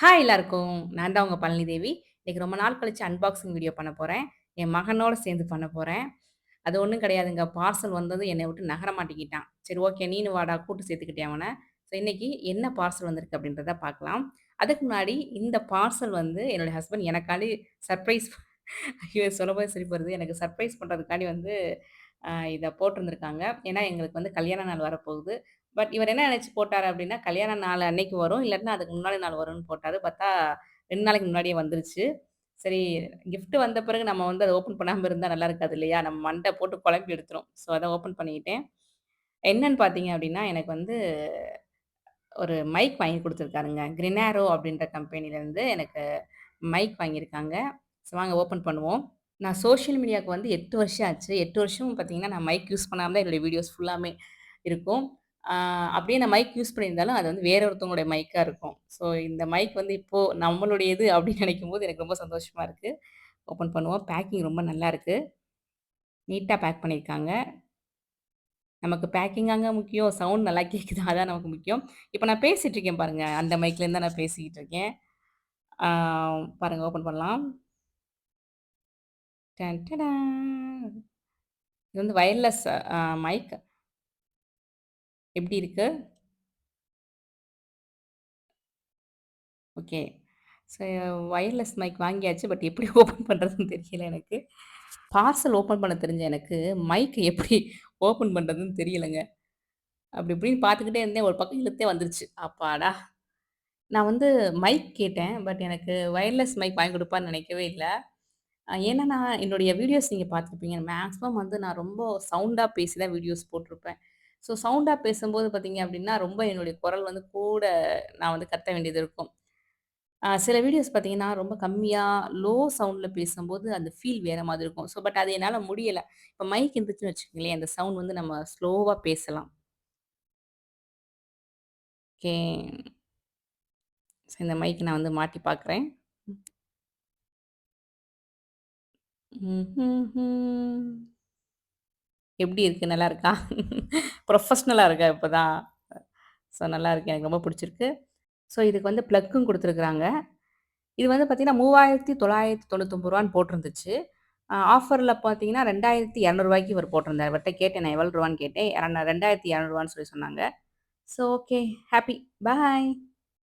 Hi எல்லாருக்கும். நான் தான் உங்க பழனிதேவி. இன்னைக்கு ரொம்ப நாள் கழிச்சு அன்பாக்சிங் வீடியோ பண்ண போறேன். என் மகனோட சேர்ந்து பண்ண போறேன். அது ஒன்றும் கிடையாதுங்க. பார்சல் வந்தது என்னை விட்டு நகர மாட்டேங்கிட்டான். சரி ஓகே நீனு வாடா கூட்டு சேர்த்துக்கிட்டேன் அவனை ஸோ இன்னைக்கு என்ன பார்சல் வந்திருக்கு அப்படின்றத பார்க்கலாம். அதுக்கு முன்னாடி இந்த பார்சல் வந்து என்னுடைய ஹஸ்பண்ட் எனக்காண்டி சர்ப்ரைஸ் ஐயோ! சொல்லும்போதே சரி போகிறது எனக்கு சர்ப்ரைஸ் பண்ணுறதுக்காண்டி வந்து இதை போட்டிருந்துருக்காங்க போட்டிருந்திருக்காங்க. ஏன்னா எங்களுக்கு வந்து கல்யாண நாள் வரப்போகுது. பட் இவர் என்ன நினச்சி போட்டார் அப்படின்னா, கல்யாண நாள் அன்னைக்கு வரும். இல்லைன்னா அதுக்கு முன்னாடி நாள் வரும்னு போட்டார் பார்த்தா ரெண்டு நாளைக்கு முன்னாடியே வந்துருச்சு. சரி கிஃப்ட் வந்த பிறகு நம்ம வந்து அதை ஓப்பன் பண்ணாமல் இருந்தால் நல்லா இருக்காது இல்லையா? நம்ம மண்டை போட்டு குழம்பி எடுத்துரும். ஸோ அதை ஓப்பன் பண்ணிக்கிட்டேன். என்னன்னு பார்த்தீங்க அப்படின்னா, எனக்கு வந்து ஒரு மைக் வாங்கி கொடுத்துருக்காருங்க கிரினாரோ அப்படின்ற கம்பெனிலேருந்து எனக்கு மைக் வாங்கியிருக்காங்க. ஸோ வாங்க ஓப்பன் பண்ணுவோம். நான் சோஷியல் மீடியாவுக்கு வந்து எட்டு வருஷம் ஆச்சு. எட்டு வருஷமும் பார்த்தீங்கன்னா, நான் மைக் யூஸ் பண்ணாமல் தான் என்னுடைய வீடியோஸ் ஃபுல்லாமே இருக்கும். அப்படியே நான் மைக் யூஸ் பண்ணியிருந்தாலும், அது வந்து வேற ஒருத்தவங்களுடைய மைக்காக இருக்கும். ஸோ இந்த மைக் வந்து இப்போது நம்மளுடையது அப்படின்னு நினைக்கும்போது எனக்கு ரொம்ப சந்தோஷமாக இருக்குது ஓப்பன் பண்ணுவோம். பேக்கிங் ரொம்ப நல்லா நீட்டாக பேக் பண்ணியிருக்காங்க. நமக்கு பேக்கிங்காங்க முக்கியம். சவுண்ட் நல்லா கேட்குது அதான் நமக்கு முக்கியம். இப்போ நான் பேசிகிட்டு இருக்கேன் பாருங்கள் அந்த மைக்லேருந்து தான் நான் பேசிக்கிட்டு இருக்கேன். பாருங்கள் ஓப்பன் பண்ணலாம். டன் இது வந்து வயர்லெஸ் மைக். எப்படி இருக்கு? ஓகே. ஸோ வயர்லெஸ் மைக் வாங்கியாச்சு. பட் எப்படி ஓப்பன் பண்ணுறதுன்னு தெரியல எனக்கு. பார்சல் ஓப்பன் பண்ண தெரிஞ்ச எனக்கு, மைக்கை எப்படி ஓப்பன் பண்ணுறதுன்னு தெரியலைங்க அப்படி இப்படின்னு பார்த்துக்கிட்டே இருந்தேன். ஒரு பக்கம் இழுத்தே வந்துருச்சு. அப்பாடா! நான் வந்து மைக் கேட்டேன். பட் எனக்கு வயர்லெஸ் மைக் வாங்கி கொடுப்பான்னு நினைக்கவே இல்லை ஏன்னா நான் என்னுடைய வீடியோஸ் நீங்கள் பார்த்துருப்பீங்க. மேக்ஸிமம் வந்து நான் ரொம்ப சவுண்டாக பேசி தான் வீடியோஸ் போட்டிருப்பேன். ஸோ சவுண்டாக பேசும்போது பார்த்தீங்க அப்படின்னா, ரொம்ப என்னுடைய குரல் வந்து கூட நான் வந்து கத்த வேண்டியது இருக்கும். சில வீடியோஸ் பார்த்தீங்கன்னா, ரொம்ப கம்மியாக லோ சவுண்டில் பேசும்போது அந்த ஃபீல் வேறு மாதிரி இருக்கும். ஸோ பட் அது என்னால் முடியலை இப்போ மைக் இருந்துச்சுன்னு வச்சுக்கோங்களேன் அந்த சவுண்ட் வந்து நம்ம ஸ்லோவாக பேசலாம். ஓகே. ஸோ இந்த மைக் நான் வந்து மாட்டி பார்க்குறேன். ம். ம்ஹ்ஹ்ம். எப்படி இருக்குது நல்லா இருக்கா? ப்ரொஃபஷ்னலாக இருக்கா இப்போ தான் ஸோ நல்லா இருக்கு. எனக்கு ரொம்ப பிடிச்சிருக்கு. ஸோ இதுக்கு வந்து ப்ளக்கும் கொடுத்துருக்குறாங்க இது வந்து பார்த்திங்கன்னா மூவாயிரத்தி தொள்ளாயிரத்தி தொண்ணூத்தொம்பது ரூபான்னு போட்டிருந்துச்சு. ஆஃபரில் பார்த்தீங்கன்னா, ரெண்டாயிரத்தி இரநூறுவாய்க்கு இவர் போட்டிருந்தார் அவர்கிட்ட கேட்டேன் நான் எவ்வளோ ரூபான்னு கேட்டேன். ரெண்டாயிரத்தி இரநூறுவான்னு சொல்லி சொன்னாங்க. So okay. Happy bye.